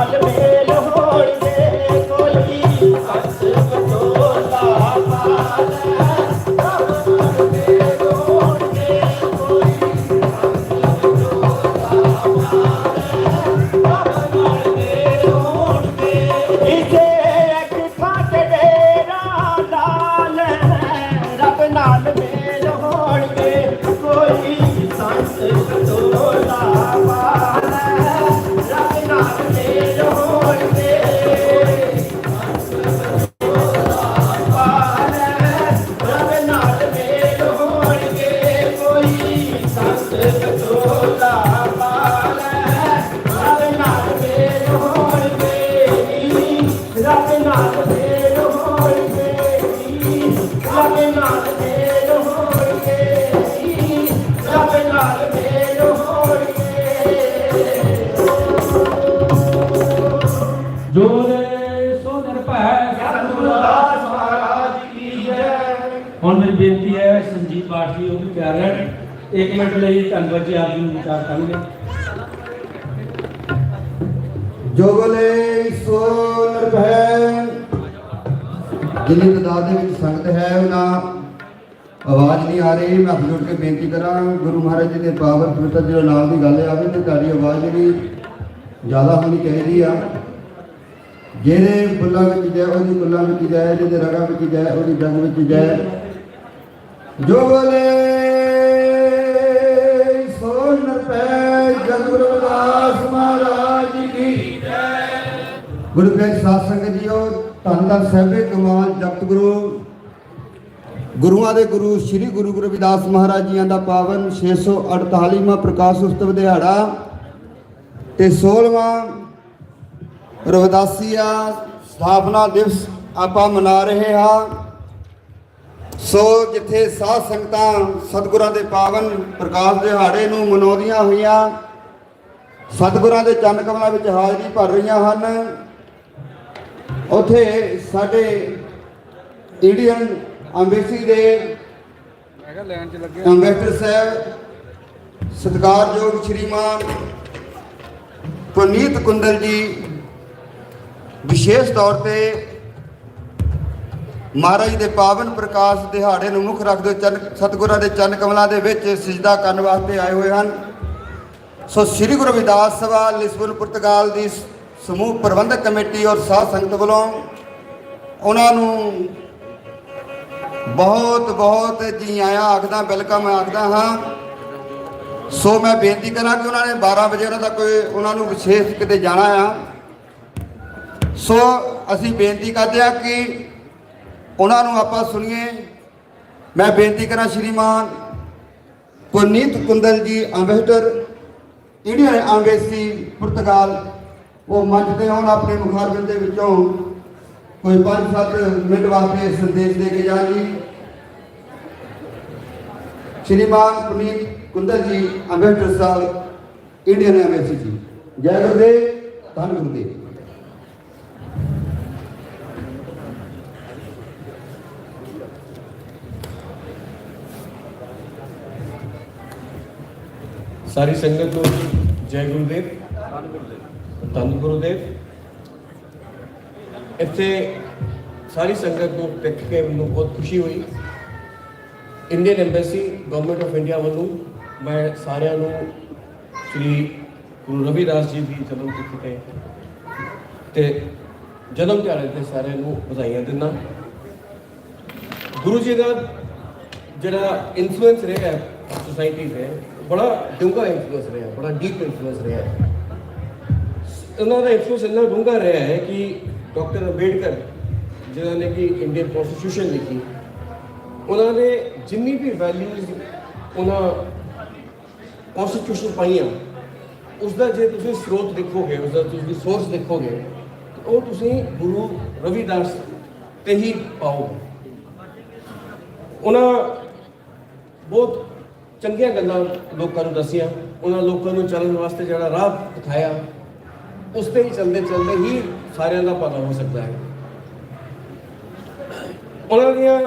ਨਾਲ ਮੇਲ ਹੋਣ ਦੇ ਕੋਲ ਵੀ ਸੱਸ ਪਾਠੀ ਉਹ ਵੀ ਪਿਆਰ ਹੈ 1 ਮਿੰਟ ਲਈ ਧੰਨਵਾਦ ਜੀ ਆਪ ਜੀ ਨੂੰ ਵਿਚਾਰ ਕਰਨਗੇ। ਜੋਗਲੇ ਸੋ ਨਿਰਭੈ ਜਿੰਨੀ ਤਦਾਦ ਦੇ ਵਿੱਚ ਸੰਗਤ ਹੈ, ਉਹਨਾਂ ਆਵਾਜ਼ ਨਹੀਂ ਆ ਰਹੀ। ਮੈਂ ਹੱਥ ਜੋੜ ਕੇ ਬੇਨਤੀ ਕਰਾਂ, ਗੁਰੂ ਮਹਾਰਾਜ ਜੀ ਦੇ ਪਾਵਰ ਪਵਿੱਤਰ ਜੀ ਦੇ ਦੀ ਗੱਲ ਆਵੇ ਤੇ ਤੁਹਾਡੀ ਆਵਾਜ਼ ਜਿਹੜੀ ਜ਼ਿਆਦਾ ਹੋਣੀ ਚਾਹੀਦੀ ਆ। ਜਿਹੜੇ ਬੁੱਲਾਂ ਵਿੱਚ ਜਾਏ, ਉਹਦੀ ਬੁੱਲਾਂ ਵਿੱਚ ਜੈ ਜਿਹਦੇ ਰਗਾਂ ਵਿੱਚ ਜਾਏ, ਉਹਦੀ ਜੰਗ ਵਿੱਚ ਜੈ ਜੋਗਲੇ ਸੋ ਨਿਰਭੈ ਜਗੁਰੂ ਰਵਿਦਾਸ ਮਹਾਰਾਜ ਕੀ ਗੁਰੂ ਗ੍ਰੰਥ ਸਾਹਿਬ ਸੰਗਤ ਜੀਓ ਧੰਨ ਧੰਨ ਸਾਹਿਬੇ ਕਮਾਲ ਜਗਤ ਗੁਰੂ, ਗੁਰੂਆਂ ਦੇ ਗੁਰੂ, ਸ੍ਰੀ ਗੁਰੂ ਰਵਿਦਾਸ ਮਹਾਰਾਜ ਜੀਆਂ ਦਾ ਪਾਵਨ 648ਵਾਂ ਪ੍ਰਕਾਸ਼ ਉਤਸਵ ਦਿਹਾੜਾ ਤੇ 16ਵਾਂ ਰਵਿਦਾਸੀਆ ਸਥਾਪਨਾ ਦਿਵਸ ਆਪਾਂ ਮਨਾ ਰਹੇ ਹਾਂ। ਸੋ ਜਿੱਥੇ ਸਾਧ ਸੰਗਤਾਂ ਸਤਿਗੁਰਾਂ ਦੇ ਪਾਵਨ ਪ੍ਰਕਾਸ਼ ਦਿਹਾੜੇ ਨੂੰ ਮਨਾਉਂਦੀਆਂ ਹੋਈਆਂ, ਸਤਿਗੁਰਾਂ ਦੇ ਚੰਨ ਕਮਲਾਂ ਵਿੱਚ ਹਾਜ਼ਰੀ ਭਰ ਰਹੀਆਂ ਹਨ। ਉੱਥੇ ਸਾਡੇ ਇੰਡੀਅਨ ਅੰਬੈਸੀ ਦੇ ਮੈਂ ਕਿਹਾ ਲੈਣ 'ਚ ਲੱਗੇ ਅੰਬੈਸਡਰ ਸਾਹਿਬ, ਸਤਿਕਾਰਯੋਗ ਸ਼੍ਰੀਮਾਨ ਪੁਨੀਤ ਕੁੰਦਲ ਜੀ, ਵਿਸ਼ੇਸ਼ ਤੌਰ ਤੇ ਮਹਾਰਾਜ ਦੇ ਪਾਵਨ ਪ੍ਰਕਾਸ਼ ਦਿਹਾੜੇ ਨੂੰ ਮੁੱਖ ਰੱਖਦੇ ਚੰਨ, ਸਤਿਗੁਰਾਂ ਦੇ ਚੰਨ ਕਮਲਾਂ ਦੇ ਵਿੱਚ ਸਜਦਾ ਕਰਨ ਵਾਸਤੇ ਆਏ ਹੋਏ ਹਨ। ਸੋ ਸ੍ਰੀ ਗੁਰੂ ਰਵਿਦਾਸ ਸਭਾ, ਲਿਸਬਨ, ਪੁਰਤਗਾਲ ਦੀ ਸਮੂਹ ਪ੍ਰਬੰਧਕ ਕਮੇਟੀ ਔਰ ਸਾਧ ਸੰਗਤ ਵੱਲੋਂ ਉਹਨਾਂ ਨੂੰ ਬਹੁਤ ਬਹੁਤ ਜੀ ਆਇਆਂ ਆਖਦਾ, ਵੈਲਕਮ ਆਖਦਾ ਹਾਂ। ਸੋ ਮੈਂ ਬੇਨਤੀ ਕਰਾਂ ਕਿ ਉਹਨਾਂ ਨੇ 12 ਵਜੇ ਉਹਨਾਂ ਦਾ ਕੋਈ, ਉਹਨਾਂ ਨੂੰ ਵਿਸ਼ੇਸ਼ ਕਿਤੇ ਜਾਣਾ ਆ। ਸੋ ਅਸੀਂ ਬੇਨਤੀ ਕਰਦੇ ਹਾਂ ਕਿ ਉਹਨਾਂ ਨੂੰ ਆਪਾਂ ਸੁਣੀਏ। ਮੈਂ ਬੇਨਤੀ ਕਰਾਂ ਸ਼੍ਰੀਮਾਨ ਕੁਨੀਤ ਕੁੰਦਲ ਜੀ ਅੰਬੈਸਡਰ ਇੰਡੀਅਨ ਐਮਬੈਸੀ, ਪੁਰਤਗਾਲ ਉਹ ਮੰਚ ਤੇ ਆਉਣ ਆਪਣੇ ਮੁਖਾਰਬਿੰਦ ਦੇ ਵਿੱਚੋਂ ਕੋਈ 5-7 ਮਿੰਟ ਵਾਸਤੇ ਸੰਦੇਸ਼ ਦੇ ਕੇ ਜਾਣ ਜੀ। ਸ਼੍ਰੀਮਾਨ ਪੁਨੀਤ ਕੁੰਦਲ ਜੀ ਅੰਬੈਸਡਰ ਸਾਹਿਬ ਇੰਡੀਅਨ ਐਮਬੈਸੀ ਜੀ। ਜੈ ਗੁਰਦੇਵ ਧੰਨ ਗੁਰਦੇਵ। ਸਾਰੀ ਸੰਗਤ ਨੂੰ ਜੈ ਗੁਰਦੇਵ। ਧੰਨ ਗੁਰਦੇਵ। ਇੱਥੇ ਸਾਰੀ ਸੰਗਤ ਨੂੰ ਦੇਖ ਕੇ ਮੈਨੂੰ ਬਹੁਤ ਖੁਸ਼ੀ ਹੋਈ। Indian embassy government of India ਵੱਲੋਂ ਮੈਂ ਸਾਰਿਆਂ ਨੂੰ ਸ੍ਰੀ ਗੁਰੂ ਰਵਿਦਾਸ ਜੀ ਦੀ ਜਨਮ ਤਿਥੀ ਤੇ ਤੇ ਜਨਮ ਦਿਹਾੜੇ ਤੇ ਸਾਰਿਆਂ ਨੂੰ ਵਧਾਈਆਂ ਦਿੰਦਾ। ਗੁਰੂ ਜੀ ਦਾ ਜਿਹੜਾ ਇਨਫਲੂਐਂਸ ਰਿਹਾ ਸੋਸਾਇਟੀ ਤੇ, ਬੜਾ ਡੂੰਘਾ ਇਨਫਲੂਐਂਸ ਰਿਹਾ, ਬੜਾ ਡੀਪ ਇਨਫਲੂਐਂਸ ਰਿਹਾ ਉਹਨਾਂ ਦਾ ਇਨਫਲੂਐਂਸ ਇੰਨਾ ਡੂੰਘਾ ਰਿਹਾ ਹੈ ਕਿ ਡਾਕਟਰ ਅੰਬੇਡਕਰ ਜਿਨ੍ਹਾਂ ਨੇ ਕਿ ਇੰਡੀਅਨ ਕਨਸਟੀਟਿਊਸ਼ਨ ਲਿਖੀ, ਉਹਨਾਂ ਨੇ ਜਿੰਨੀ ਵੀ ਵੈਲਿਊਜ਼ ਉਹਨਾਂ ਕਨਸਟੀਟਿਊਸ਼ਨ ਪਾਈਆਂ ਉਸ ਦਾ ਜੇ ਤੁਸੀਂ ਸਰੋਤ ਦੇਖੋਗੇ ਉਸ ਦਾ ਤੁਸੀਂ ਸੋਰਸ ਦੇਖੋਗੇ, ਤਾਂ ਉਹ ਤੁਸੀਂ ਗੁਰੂ ਰਵਿਦਾਸ ਤੇ ਹੀ ਪਾਓਗੇ। ਉਹਨਾਂ ਬਹੁਤ ਚੰਗੀਆਂ ਗੱਲਾਂ ਲੋਕਾਂ ਨੂੰ ਦੱਸੀਆਂ, ਉਹਨਾਂ ਲੋਕਾਂ ਨੂੰ ਚੱਲਣ ਵਾਸਤੇ ਜਿਹੜਾ ਰਾਹ ਦਿਖਾਇਆ ਉਸ ਤੇ ਹੀ ਚੱਲਦੇ ਚੱਲਦੇ ਹੀ ਸਾਰਿਆਂ ਦਾ ਭਲਾ ਹੋ ਸਕਦਾ ਹੈ। ਉਹਨਾਂ ਦੀਆਂ